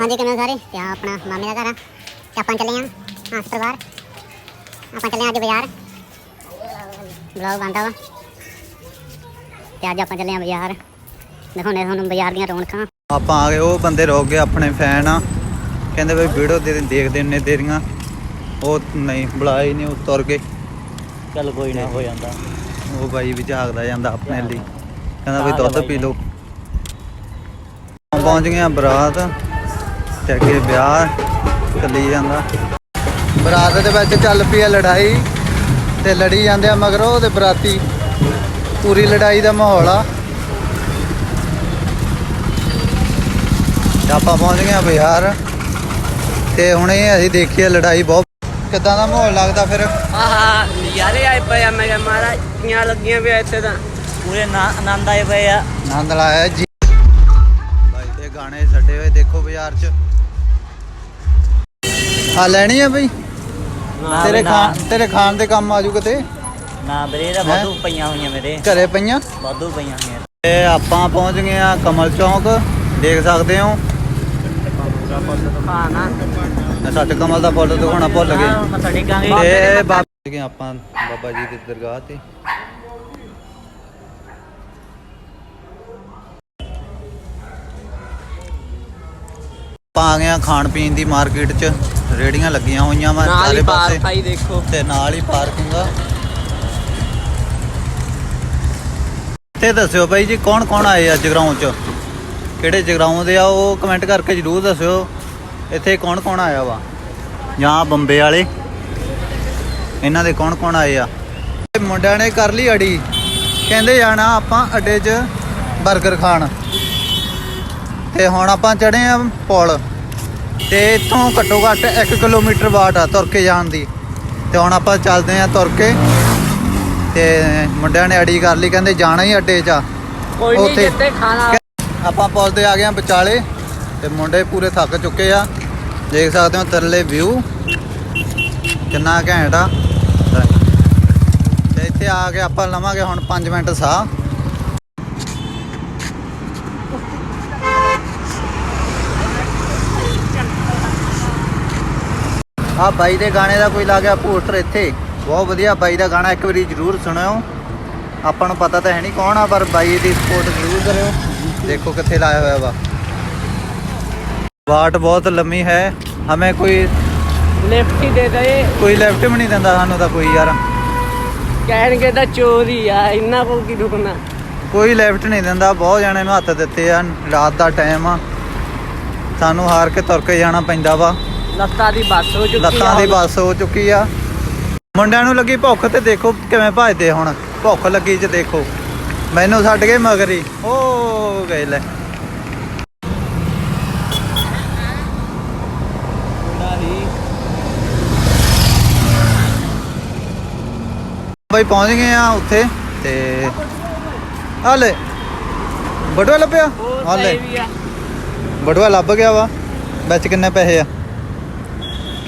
ਹਾਂਜੀ ਕਿਵੇਂ ਸਾਰੇ? ਤੇ ਆਹ ਆਪਣਾ ਮਾਮੇ ਦਾ ਘਰ ਆ। ਤੇ ਆਪਾਂ ਚੱਲੇ ਆਂ ਹਾਂ ਪਰਿਵਾਰ ਆਪਾਂ ਚੱਲੇ ਆਂ ਅੱਜ ਬਾਜ਼ਾਰ। ਬਲੌਗ ਬੰਦਾ ਵਾ। ਤੇ ਅੱਜ ਆਪਾਂ ਚੱਲੇ ਆਂ ਬਾਜ਼ਾਰ। ਦਿਖਾਉਣੇ ਤੁਹਾਨੂੰ ਬਾਜ਼ਾਰ ਦੀਆਂ ਰੌਣਕਾਂ। ਆਪਾਂ ਆ ਗਏ ਉਹ ਬੰਦੇ ਰੋਕ ਗਏ ਆਪਣੇ ਫੈਨ ਆ। ਕਹਿੰਦੇ ਬਈ ਵੀਡੀਓ ਦੇ ਦੇਖਦੇ ਨੇ ਤੇਰੀਆਂ। ਉਹ ਨਹੀਂ ਹੀ ਨਹੀਂ ਉਹ ਤੁਰ ਗਏ। ਚੱਲ ਕੋਈ ਨਾ ਹੋ ਜਾਂਦਾ। ਉਹ ਬਾਈ ਵੀ ਝਾਕਦਾ ਜਾਂਦਾ ਆਪਣੇ ਲਈ। ਕਹਿੰਦਾ ਬਈ ਦੁੱਧ ਪੀ ਲਓ। ਪਹੁੰਚ ਗਏ ਆ ਬਰਾਤ। ਤੇ ਅੱਗੇ ਵਿਆਹ ਚੱਲੀ ਜਾਂਦਾ। ਬਰਾਤ ਦੇ ਵਿੱਚ ਚੱਲ ਪਈ ਆ ਲੜਾਈ ਤੇ ਲੜੀ ਜਾਂਦੇ ਆ ਮਗਰੋਂ ਉਹਦੇ ਬਰਾਤੀ। ਪੂਰੀ ਲੜਾਈ ਦਾ ਮਾਹੌਲ ਆ। ਆਪਾਂ ਪਹੁੰਚ ਗਏ ਆ ਬਿਹਾਰ ਤੇ ਹੁਣੇ ਅਸੀਂ ਦੇਖੀ ਆ ਲੜਾਈ ਬਹੁਤ। ਕਿਦਾਂ ਦਾ ਮਾਹੌਲ ਲੱਗਦਾ ਫਿਰ? ਆਹਾ ਯਾਰੇ ਆਏ ਪਏ ਆ ਮੈਂ ਕਿਹਾ ਮਹਾਰਾਜ ਕੀਆਂ ਲੱਗੀਆਂ ਪਿਆ ਇੱਥੇ ਤਾਂ। ਪੂਰੇ ਨਾ ਆਨੰਦ ਆਏ ਪਏ ਆ। ਆਨੰਦ ਲਾਇਆ ਜੀ। ਬਾਈ ਤੇ ਗਾਣੇ ਛੱਡੇ ਹੋਏ ਬਾਜ਼ਾਰ 'ਚ। ਆ ਲੈਣੀ ਆ ਬਈ? ਨਾ ਤੇਰੇ ਨਾ- ਖਾਣ ਤੇਰੇ ਖਾਣ ਦੇ ਕੰਮ ਆਜੂ ਕਿਤੇ? ਨਾ ਵੀਰੇ ਹੈਂ? ਵਾਧੂ ਪਈਆਂ ਹੋਈਆਂ ਮੇਰੇ। ਘਰੇ ਪਈਆਂ? ਵਾਧੂ ਪਈਆਂ ਹੋਈਆਂ। ਤੇ ਆਪਾਂ ਪਹੁੰਚ ਗਏ ਆ ਕਮਲ ਚੌਂਕ। ਦੇਖ ਸਕਦੇ ਹੋ? ਖਾਣਾ ਸੱਚ ਕਮਲ ਦਾ ਫੁੱਲ ਦਿਖਾਉਣਾ ਭੁੱਲ ਗਏ। ਹਾਂ, ਮੱਥਾ ਟੇਕਾਂਗੇ। ਤੇ ਬਾਬਾ ਗਏ ਆਪਾਂ ਬਾਬਾ ਜੀ ਦੀ ਦਰਗਾਹ ਤੇ। ਆਪਾਂ ਆ ਗਏ ਆ ਖਾਣ ਪੀਣ ਦੀ ਮਾਰਕੀਟ 'ਚ। ਰੇੜੀਆਂ ਲੱਗੀਆਂ ਹੋਈਆਂ ਵਾ ਨਾਲ ਹੀ ਪਾਸੇ। ਦੇਖੋ। ਤੇ ਨਾਲ ਹੀ ਪਾਰਕਿੰਗ ਆ। ਤੇ ਦੱਸਿਓ ਬਾਈ ਜੀ ਕੌਣ ਕੌਣ ਆਏ ਆ ਜਗਰਾਉਂ 'ਚ? ਕਿਹੜੇ ਜਗਰਾਉਂ ਦੇ ਆ? ਉਹ ਕਮੈਂਟ ਕਰਕੇ ਜਰੂਰ ਦੱਸਿਓ। ਇੱਥੇ ਕੌਣ ਕੌਣ ਆਇਆ ਵਾ? ਜਾਂ ਬੰਬੇ ਵਾਲੇ? ਇਹਨਾਂ ਦੇ ਕੌਣ ਕੌਣ ਆਏ ਆ? ਮੁੰਡਿਆਂ ਨੇ ਕਰ ਲਈ ਅੜੀ। ਕਹਿੰਦੇ ਜਾਣਾ ਆਪਾਂ ਅੱਡੇ 'ਚ 버ਗਰ ਖਾਣ। ਤੇ ਹੁਣ ਆਪਾਂ ਚੜੇ ਆ ਪੁਲ। ਤੇ ਇੱਥੋਂ ਘੱਟੋ ਘੱਟ 1 ਕਿਲੋਮੀਟਰ ਬਾਟ ਆ ਤੁਰ ਕੇ ਜਾਣ ਦੀ। ਤੇ ਹੁਣ ਆਪਾਂ ਚੱਲਦੇ ਆ ਤੁਰ ਕੇ। ਤੇ ਮੁੰਡਿਆਂ ਨੇ ਅੜੀ ਕਰ ਲਈ ਕਹਿੰਦੇ ਜਾਣਾ ਹੀ ਅੱਡੇ 'ਚ ਆ। ਕੋਈ ਨਹੀਂ ਉੱਥੇ- ਜਿੱਤੇ ਖਾਣਾ। ਆਪਾਂ ਪੁਲ ਤੇ ਆ ਗਏ ਆ ਵਿਚਾਲੇ। ਤੇ ਮੁੰਡੇ ਪੂਰੇ ਥੱਕ ਚੁੱਕੇ ਆ। ਦੇਖ ਸਕਦੇ ਹੋ ਤਰਲੇ ਵਿਊ। ਕਿੰਨਾ ਘੈਂਟ ਆ। ਤੇ ਇੱਥੇ ਆ ਕੇ ਆਪਾਂ ਲਵਾਂਗੇ ਹੁਣ 5 ਮਿੰਟ ਸਾਹ। ਆ ਬਾਈ ਦੇ ਗਾਣੇ ਦਾ ਕੋਈ ਲਾ ਗਿਆ ਪੋਸਟਰ ਇੱਥੇ? ਬਹੁਤ ਵਧੀਆ ਬਾਈ ਦਾ ਗਾਣਾ ਇੱਕ ਵਾਰੀ ਜ਼ਰੂਰ ਸੁਣਿਓ। ਆਪਾਂ ਨੂੰ ਪਤਾ ਤਾਂ ਹੈ ਨਹੀਂ ਕੌਣ ਆ ਪਰ ਬਾਈ ਦੀ ਸਪੋਰਟ ਜ਼ਰੂਰ ਕਰਿਓ। ਦੇਖੋ ਕਿੱਥੇ ਲਾਇਆ ਹੋਇਆ ਵਾ। ਵਾਟ ਬਹੁਤ ਲੰਮੀ ਹੈ। ਹਮੇ ਕੋਈ ਲਿਫਟ ਹੀ ਦੇ ਦੇ ਕੋਈ ਲੈਫਟ ਵੀ ਨਹੀਂ ਦਿੰਦਾ ਸਾਨੂੰ ਤਾਂ ਕੋਈ ਯਾਰ। ਕਹਿਣਗੇ ਤਾਂ ਚੋਰੀ ਆ ਇੰਨਾ ਕੋ ਕੀ ਰੁਕਣਾ। ਕੋਈ ਲੈਫਟ ਨਹੀਂ ਦਿੰਦਾ ਬਹੁਤ ਜਣੇ ਨੂੰ ਹੱਥ ਦਿੱਤੇ ਆ ਰਾਤ ਦਾ ਟਾਈਮ ਆ। ਸਾਨੂੰ ਹਾਰ ਕੇ ਤੁਰ ਕੇ ਜਾਣਾ ਪੈਂਦਾ ਵਾ। ਲੱਤਾਂ ਦੀ ਬੱਸ ਹੋ ਚੁੱਕੀ ਲੱਤਾਂ ਦੀ ਬੱਸ ਹੋ ਚੁੱਕੀ ਆ। ਮੁੰਡਿਆਂ ਨੂੰ ਲੱਗੀ ਭੁੱਖ ਤੇ ਦੇਖੋ ਕਿਵੇਂ ਭੱਜਦੇ ਹੁਣ। ਭੁੱਖ ਲੱਗੀ ਚ ਦੇਖੋ। ਮੈਨੂੰ ਛੱਡ ਗਏ ਮਗਰੀ ਓ ਗਏ ਲੈ। ਬਈ ਪਹੁੰਚ ਗਏ ਆ ਉੱਥੇ ਤੇ ਹਾਲੇ ਬੜਵਾ ਲੱਭਿਆ? ਹਾਲੇ ਬੜਵਾ ਲੱਭ ਗਿਆ ਵਾ। ਵਿੱਚ ਕਿੰਨੇ ਪੈਸੇ ਆ?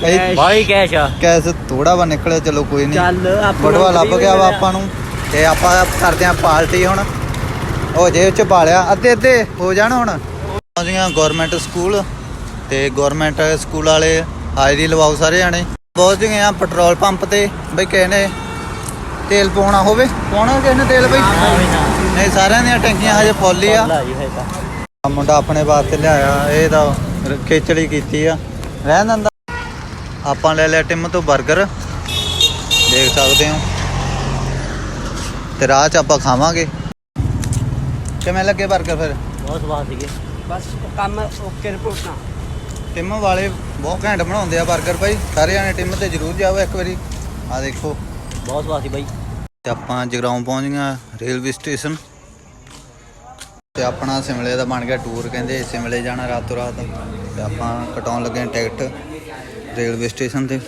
ਇਹ ਬਾਈ ਕੈਸ਼ ਆ। ਕੈਸ ਥੋੜਾ ਵਾ ਨਿਕਲਿਆ ਚਲੋ ਕੋਈ ਨਹੀਂ ਚੱਲ ਬੜਵਾ ਲੱਭ ਗਿਆ ਵਾ ਆਪਾਂ ਨੂੰ। ਤੇ ਆਪਾਂ ਕਰਦੇ ਆ ਪਾਰਟੀ ਹੁਣ। ਉਹ ਜੇਬ ਚ ਪਾਲਿਆ। ਅੱਧੇ ਅੱਧੇ ਹੋ ਜਾਣ ਹੁਣ। ਪਹੁੰਚ ਗਏ ਗਵਰਨਮੈਂਟ ਸਕੂਲ ਤੇ ਗਵਰਨਮੈਂਟ ਸਕੂਲ ਵਾਲੇ ਹਾਜ਼ਰੀ ਲਵਾਓ ਸਾਰੇ ਜਾਣੇ। ਪਹੁੰਚ ਗਏ ਆ ਪੈਟਰੋਲ ਪੰਪ ਤੇ। ਬਈ ਕਿਸੇ ਨੇ ਤੇਲ ਪਾਉਣਾ ਹੋਵੇ। ਪਾਉਣਾ ਕਿਸੇ ਨੇ ਤੇਲ ਬਈ? ਨਹੀਂ ਸਾਰਿਆਂ ਦੀਆਂ ਟੈਂਕੀਆਂ ਹਜੇ ਫੁੱਲ ਹੀ ਆ। ਮੁੰਡਾ ਆਪਣੇ ਵਾਸਤੇ ਲਿਆਇਆ। ਇਹ ਤਾਂ ਖੇਚਲੀ ਕੀਤੀ ਆ। ਰਹਿਣ ਦਿੰਦਾ। ਆਪਾਂ ਲੈ ਲਿਆ ਟਿਮ ਤੋਂ 버ਗਰ ਦੇਖ ਸਕਦੇ ਹੋ। ਤੇ ਰਾਹ 'ਚ ਆਪਾਂ ਖਾਵਾਂਗੇ। ਕਿਵੇਂ ਲੱਗੇ 버ਗਰ ਫਿਰ? ਬਹੁਤ ਸਵਾਦ ਸੀਗੇ। ਬਸ ਕੰਮ ਓਕੇ ਰਿਪੋਰਟਾਂ ਟਿਮ ਵਾਲੇ ਬਹੁਤ ਘੈਂਟ ਬਣਾਉਂਦੇ ਆ 버ਗਰ ਭਾਈ। ਸਾਰੇ ਜਾਣੇ ਟਿਮ ਤੇ ਜ਼ਰੂਰ ਜਾਓ ਇੱਕ ਵਾਰੀ। ਆ ਦੇਖੋ। ਬਹੁਤ ਸਵਾਦ ਸੀ ਬਾਈ। ਤੇ ਆਪਾਂ ਜਗਰਾਉਂ ਪਹੁੰਚ ਗਏ ਰੇਲਵੇ ਸਟੇਸ਼ਨ। ਤੇ ਆਪਣਾ ਸਿਮਲੇ ਦਾ ਬਣ ਗਿਆ ਟੂਰ ਕਹਿੰਦੇ। ਸਿਮਲੇ ਜਾਣਾ ਰਾਤੋਂ ਰਾਤ। ਤੇ ਆਪਾਂ ਕਟਾਉਣ ਲੱਗੇ ਟਿਕਟ। ਰੇਲਵੇ ਸਟੇਸ਼ਨ ਤੇ।